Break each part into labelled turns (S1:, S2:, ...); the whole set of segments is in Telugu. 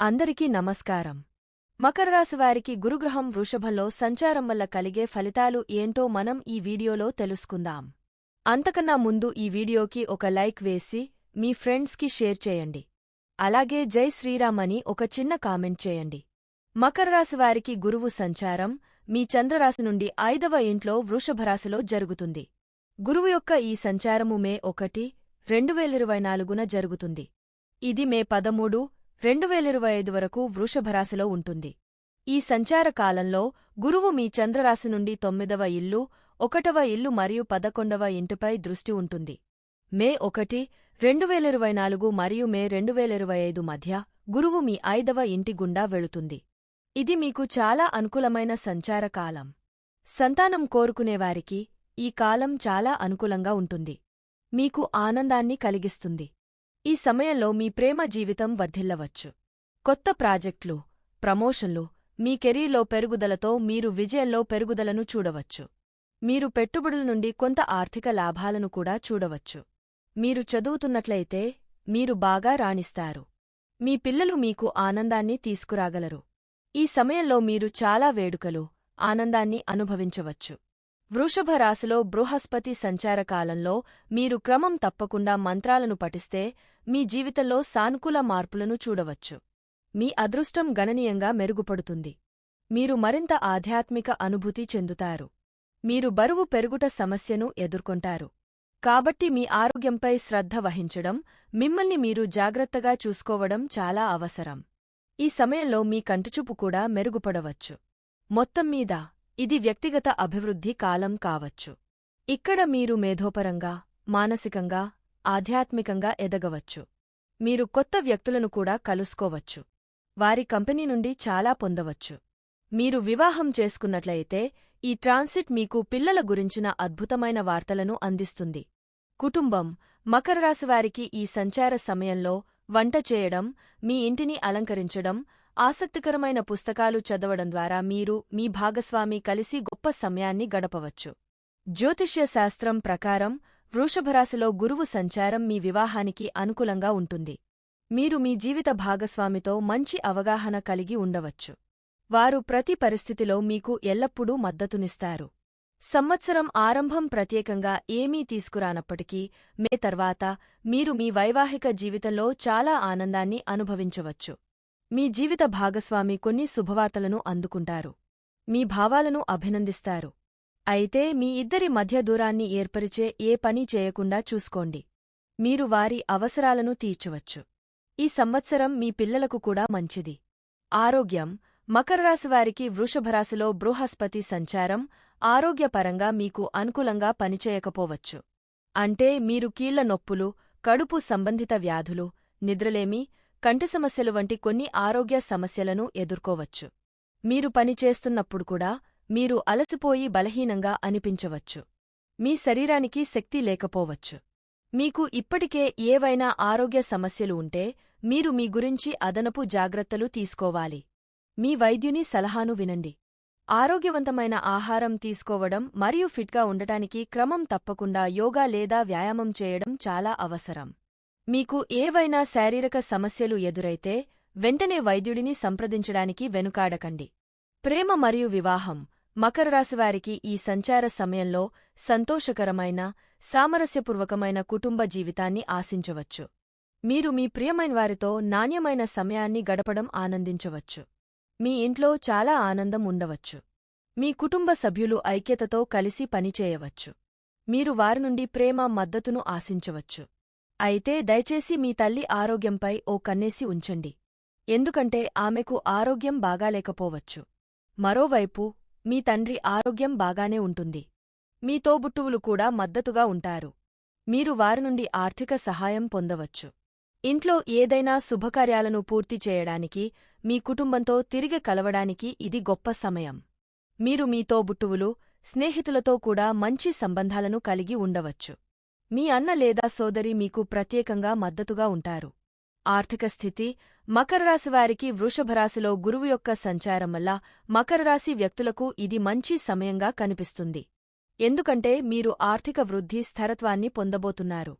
S1: అందరికీ నమస్కారం. మకర గురుగ్రహం వృషభంలో సంచారం వల్ల కలిగే ఫలితాలు ఏంటో మనం ఈ వీడియోలో తెలుసుకుందాం. అంతకన్నా ముందు ఈ వీడియోకి ఒక లైక్ వేసి మీ ఫ్రెండ్స్కి షేర్ చేయండి. అలాగే జై శ్రీరామ్ అని ఒక చిన్న కామెంట్ చేయండి. మకర గురువు సంచారం మీ చంద్రరాశి నుండి ఐదవ ఇంట్లో వృషభరాశిలో జరుగుతుంది. గురువు యొక్క ఈ సంచారము మే ఒకటి రెండు వేల ఇరవై నాలుగున జరుగుతుంది. ఇది మే పదమూడు రెండు వేల ఇరవై ఐదు వరకు వృషభరాశిలో ఉంటుంది. ఈ సంచార కాలంలో గురువు మీ చంద్రరాశి నుండి తొమ్మిదవ ఇల్లు ఒకటవ ఇల్లు మరియు పదకొండవ ఇంటిపై దృష్టి ఉంటుంది. మే ఒకటి రెండు వేల ఇరవై నాలుగు మరియు మే రెండు వేల ఇరవై ఐదు మధ్య గురువు మీ ఐదవ ఇంటి గుండా వెళుతుంది. ఇది మీకు చాలా అనుకూలమైన సంచార కాలం. సంతానం కోరుకునేవారికి ఈ కాలం చాలా అనుకూలంగా ఉంటుంది. మీకు ఆనందాన్ని కలిగిస్తుంది. ఈ సమయంలో మీ ప్రేమ జీవితం వర్ధిల్లవచ్చు. కొత్త ప్రాజెక్టులు ప్రమోషన్లు మీ కెరీర్లో పెరుగుదలతో మీరు విజయంలో పెరుగుదలను చూడవచ్చు. మీరు పెట్టుబడుల నుండి కొంత ఆర్థిక లాభాలను కూడా చూడవచ్చు. మీరు చదువుతున్నట్లయితే మీరు బాగా రాణిస్తారు. మీ పిల్లలు మీకు ఆనందాన్ని తీసుకురాగలరు. ఈ సమయంలో మీరు చాలా వేడుకలు ఆనందాన్ని అనుభవించవచ్చు. వృషభ రాశిలో బృహస్పతి సంచార కాలంలో మీరు క్రమం తప్పకుండా మంత్రాలను పఠిస్తే మీ జీవితంలో సానుకూల మార్పులను చూడవచ్చు. మీ అదృష్టం గణనీయంగా మెరుగుపడుతుంది. మీరు మరింత ఆధ్యాత్మిక అనుభూతి చెందుతారు. మీరు బరువు పెరుగుట సమస్యను ఎదుర్కొంటారు. కాబట్టి మీ ఆరోగ్యంపై శ్రద్ధ వహించడం మిమ్మల్ని మీరు జాగ్రత్తగా చూసుకోవడం చాలా అవసరం. ఈ సమయంలో మీ కంటిచూపు కూడా మెరుగుపడవచ్చు. మొత్తం మీద ఇది వ్యక్తిగత అభివృద్ధి కాలం కావచ్చు. ఇక్కడ మీరు మేధోపరంగా మానసికంగా ఆధ్యాత్మికంగా ఎదగవచ్చు. మీరు కొత్త వ్యక్తులను కూడా కలుసుకోవచ్చు. వారి కంపెనీ నుండి చాలా పొందవచ్చు. మీరు వివాహం చేసుకున్నట్లయితే ఈ ట్రాన్సిట్ మీకు పిల్లల గురించిన అద్భుతమైన వార్తలను అందిస్తుంది. కుటుంబం మకర రాశివారికి ఈ సంచార సమయంలో వంట చేయడం మీ ఇంటిని అలంకరించడం ఆసక్తికరమైన పుస్తకాలు చదవడం ద్వారా మీరు మీ భాగస్వామి కలిసి గొప్ప సమయాన్ని గడపవచ్చు. జ్యోతిష్య శాస్త్రం ప్రకారం వృషభరాశిలో గురువు సంచారం మీ వివాహానికి అనుకూలంగా ఉంటుంది. మీరు మీ జీవిత భాగస్వామితో మంచి అవగాహన కలిగి ఉండవచ్చు. వారు ప్రతి పరిస్థితిలో మీకు ఎల్లప్పుడూ మద్దతునిస్తారు. సంవత్సరం ఆరంభం ప్రత్యేకంగా ఏమీ తీసుకురానప్పటికీ మే తర్వాత మీరు మీ వైవాహిక జీవితంలో చాలా ఆనందాన్ని అనుభవించవచ్చు. మీ జీవిత భాగస్వామి కొన్ని శుభవార్తలను అందుకుంటారు. మీ భావాలను అభినందిస్తారు. అయితే మీ ఇద్దరి మధ్య దూరాన్ని ఏర్పరిచే ఏ పని చేయకుండా చూసుకోండి. మీరు వారి అవసరాలను తీర్చవచ్చు. ఈ సంవత్సరం మీ పిల్లలకు కూడా మంచిది. ఆరోగ్యం. మకరరాశివారికి వృషభరాశిలో బృహస్పతి సంచారం ఆరోగ్యపరంగా మీకు అనుకూలంగా పనిచేయకపోవచ్చు. అంటే మీరు కీళ్ళ నొప్పులు కడుపు సంబంధిత వ్యాధులు నిద్రలేమి కంటి సమస్యలు వంటి కొన్ని ఆరోగ్య సమస్యలను ఎదుర్కోవచ్చు. మీరు పనిచేస్తున్నప్పుడు కూడా మీరు అలసిపోయి బలహీనంగా అనిపించవచ్చు. మీ శరీరానికి శక్తి లేకపోవచ్చు. మీకు ఇప్పటికే ఏవైనా ఆరోగ్య సమస్యలు ఉంటే మీరు మీ గురించి అదనపు జాగ్రత్తలు తీసుకోవాలి. మీ వైద్యుని సలహాను వినండి. ఆరోగ్యవంతమైన ఆహారం తీసుకోవడం మరియు ఫిట్గా ఉండటానికి క్రమం తప్పకుండా యోగా లేదా వ్యాయామం చేయడం చాలా అవసరం. మీకు ఏవైనా శారీరక సమస్యలు ఎదురైతే వెంటనే వైద్యుడిని సంప్రదించడానికి వెనుకాడకండి. ప్రేమ మరియు వివాహం మకర రాశివారికి ఈ సంచార సమయంలో సంతోషకరమైన సామరస్యపూర్వకమైన కుటుంబ జీవితాన్ని ఆశించవచ్చు. మీరు మీ ప్రియమైన వారితో నాణ్యమైన సమయాన్ని గడపడం ఆనందించవచ్చు. మీ ఇంట్లో చాలా ఆనందం ఉండవచ్చు. మీ కుటుంబ సభ్యులు ఐక్యతతో కలిసి పనిచేయవచ్చు. మీరు వారి నుండి ప్రేమ మద్దతును ఆశించవచ్చు. అయితే దయచేసి మీ తల్లి ఆరోగ్యంపై ఓ కన్నేసి ఉంచండి. ఎందుకంటే ఆమెకు ఆరోగ్యం బాగాలేకపోవచ్చు. మరోవైపు మీ తండ్రి ఆరోగ్యం బాగానే ఉంటుంది. మీ తోబుట్టువులు కూడా మద్దతుగా ఉంటారు. మీరు వారి నుండి ఆర్థిక సహాయం పొందవచ్చు. ఇంట్లో ఏదైనా శుభకార్యాలను పూర్తి చేయడానికి మీ కుటుంబంతో తిరిగి కలవడానికి ఇది గొప్ప సమయం. మీరు మీ తోబుట్టువులు స్నేహితులతో కూడా మంచి సంబంధాలను కలిగి ఉండవచ్చు. మీ అన్న లేదా సోదరి మీకు ప్రత్యేకంగా మద్దతుగా ఉంటారు. ఆర్థిక స్థితి మకరరాశివారికి వృషభరాశిలో గురువు యొక్క సంచారం వల్ల మకరరాశి వ్యక్తులకు ఇది మంచి సమయంగా కనిపిస్తుంది. ఎందుకంటే మీరు ఆర్థిక వృద్ధి స్థిరత్వాన్ని పొందబోతున్నారు.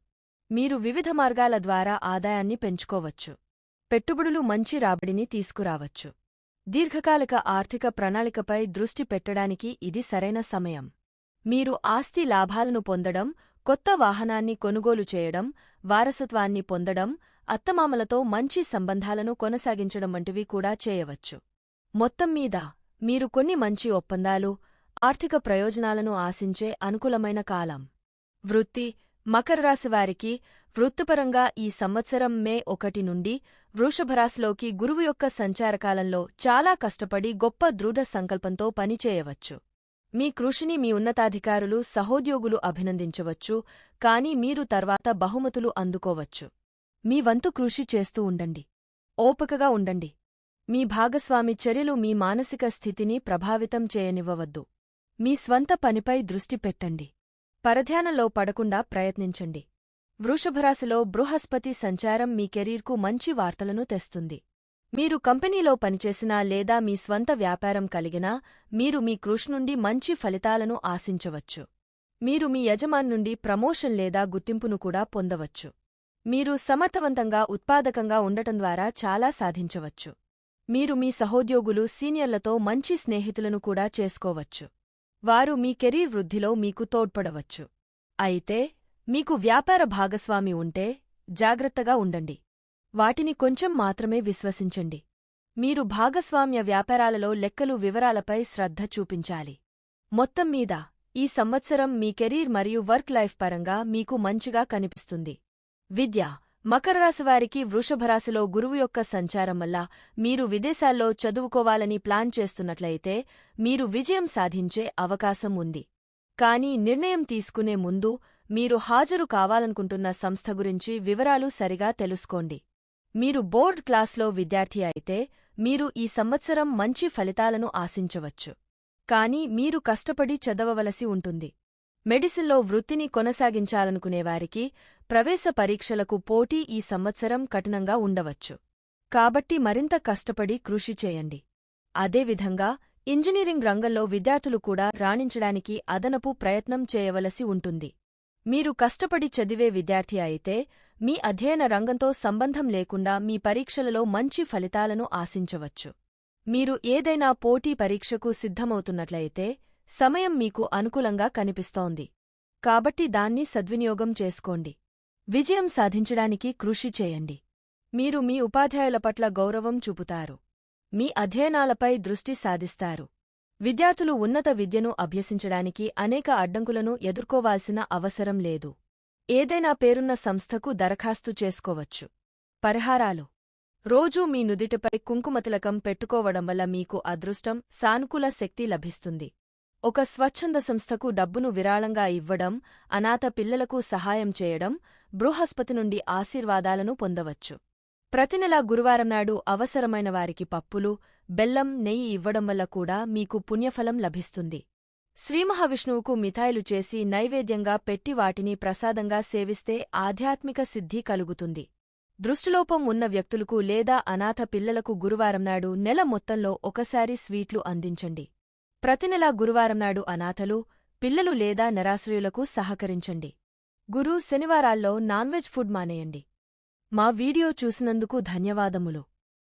S1: మీరు వివిధ మార్గాల ద్వారా ఆదాయాన్ని పెంచుకోవచ్చు. పెట్టుబడులు మంచి రాబడిని తీసుకురావచ్చు. దీర్ఘకాలిక ఆర్థిక ప్రణాళికపై దృష్టి పెట్టడానికి ఇది సరైన సమయం. మీరు ఆస్తి లాభాలను పొందడం కొత్త వాహనాన్ని కొనుగోలు చేయడం వారసత్వాన్ని పొందడం అత్తమామలతో మంచి సంబంధాలను కొనసాగించడం వంటివి కూడా చేయవచ్చు. మొత్తం మీద మీరు కొన్ని మంచి ఒప్పందాలు ఆర్థిక ప్రయోజనాలను ఆశించే అనుకూలమైన కాలం. వృత్తి మకరరాశివారికి వారికి వృత్తిపరంగా ఈ సంవత్సరం మే ఒకటి నుండి వృషభరాశిలోకి గురువు యొక్క సంచారకాలంలో చాలా కష్టపడి గొప్ప దృఢ సంకల్పంతో పనిచేయవచ్చు. మీ కృషిని మీ ఉన్నతాధికారులు సహోద్యోగులు అభినందించవచ్చు కాని మీరు తర్వాత బహుమతులు అందుకోవచ్చు. మీ వంతు కృషి చేస్తూ ఉండండి. ఓపికగా ఉండండి. మీ భాగస్వామి చర్యలు మీ మానసిక స్థితిని ప్రభావితం చేయనివ్వవద్దు. మీ స్వంత పనిపై దృష్టి పెట్టండి. పరధ్యానంలో పడకుండా ప్రయత్నించండి. వృషభరాశిలో బృహస్పతి సంచారం మీ కెరీర్కు మంచి వార్తలను తెస్తుంది. మీరు కంపెనీలో పనిచేసినా లేదా మీ స్వంత వ్యాపారం కలిగినా మీరు మీ కృషి నుండి మంచి ఫలితాలను ఆశించవచ్చు. మీరు మీ యజమాన్ నుండి ప్రమోషన్ లేదా గుర్తింపును కూడా పొందవచ్చు. మీరు సమర్థవంతంగా ఉత్పాదకంగా ఉండటం ద్వారా చాలా సాధించవచ్చు. మీరు మీ సహోద్యోగులు సీనియర్లతో మంచి స్నేహితులను కూడా చేసుకోవచ్చు. వారు మీ కెరీర్ వృద్ధిలో మీకు తోడ్పడవచ్చు. అయితే మీకు వ్యాపార భాగస్వామి ఉంటే జాగ్రత్తగా ఉండండి. వాటిని కొంచెం మాత్రమే విశ్వసించండి. మీరు భాగస్వామ్య వ్యాపారాలలో లెక్కలు వివరాలపై శ్రద్ధ చూపించాలి. మొత్తం మీద ఈ సంవత్సరం మీ కెరీర్ మరియు వర్క్ లైఫ్ పరంగా మీకు మంచిగా కనిపిస్తుంది. విద్య మకరరాశివారికి వృషభరాశిలో గురువు యొక్క సంచారం వల్ల మీరు విదేశాల్లో చదువుకోవాలని ప్లాన్ చేస్తున్నట్లయితే మీరు విజయం సాధించే అవకాశం ఉంది. కానీ నిర్ణయం తీసుకునే ముందు మీరు హాజరు కావాలనుకుంటున్న సంస్థ గురించి వివరాలు సరిగా తెలుసుకోండి. మీరు బోర్డ్ క్లాస్లో విద్యార్థి అయితే మీరు ఈ సంవత్సరం మంచి ఫలితాలను ఆశించవచ్చు. కానీ మీరు కష్టపడి చదవవలసి ఉంటుంది. మెడిసిన్లో వృత్తిని కొనసాగించాలనుకునేవారికి ప్రవేశ పరీక్షలకు పోటీ ఈ సంవత్సరం కఠినంగా ఉండవచ్చు. కాబట్టి మరింత కష్టపడి కృషి చేయండి. అదేవిధంగా ఇంజనీరింగ్ రంగంలో విద్యార్థులు కూడా రాణించడానికి అదనపు ప్రయత్నం చేయవలసి ఉంటుంది. మీరు కష్టపడి చదివే విద్యార్థి అయితే మీ అధ్యయన రంగంతో సంబంధం లేకుండా మీ పరీక్షలలో మంచి ఫలితాలను ఆశించవచ్చు. మీరు ఏదైనా పోటీ పరీక్షకు సిద్ధమవుతున్నట్లయితే సమయం మీకు అనుకూలంగా కనిపిస్తోంది. కాబట్టి దాన్ని సద్వినియోగం చేసుకోండి. విజయం సాధించడానికి కృషి చేయండి. మీరు మీ ఉపాధ్యాయుల పట్ల గౌరవం చూపుతారు. మీ అధ్యయనాలపై దృష్టి సాధిస్తారు. విద్యార్థులు ఉన్నత విద్యను అభ్యసించడానికి అనేక అడ్డంకులను ఎదుర్కోవాల్సిన అవసరం లేదు. ఏదైనా పేరున్న సంస్థకు దరఖాస్తు చేసుకోవచ్చు. పరిహారాలు. రోజూ మీ నుదిటిపై కుంకుమతిలకం పెట్టుకోవడం వల్ల మీకు అదృష్టం సానుకూల శక్తి లభిస్తుంది. ఒక స్వచ్ఛంద సంస్థకు డబ్బును విరాళంగా ఇవ్వడం అనాథ పిల్లలకు సహాయం చేయడం బృహస్పతి నుండి ఆశీర్వాదాలను పొందవచ్చు. ప్రతినెలా గురువారం నాడు అవసరమైన వారికి పప్పులు బెల్లం నెయ్యి ఇవ్వడం వల్ల కూడా మీకు పుణ్యఫలం లభిస్తుంది. శ్రీమహావిష్ణువుకు మిఠాయిలు చేసి నైవేద్యంగా పెట్టి వాటిని ప్రసాదంగా సేవిస్తే ఆధ్యాత్మిక సిద్ధి కలుగుతుంది. దృష్టిలోపం ఉన్న వ్యక్తులకు లేదా అనాథ పిల్లలకు గురువారం నాడు నెల మొత్తంలో ఒకసారి స్వీట్లు అందించండి. ప్రతినెలా గురువారం నాడు అనాథలు పిల్లలు లేదా నిరాశ్రయులకు సహకరించండి. గురు శనివారాల్లో నాన్వెజ్ ఫుడ్ మానేయండి. మా వీడియో చూసినందుకు ధన్యవాదములు.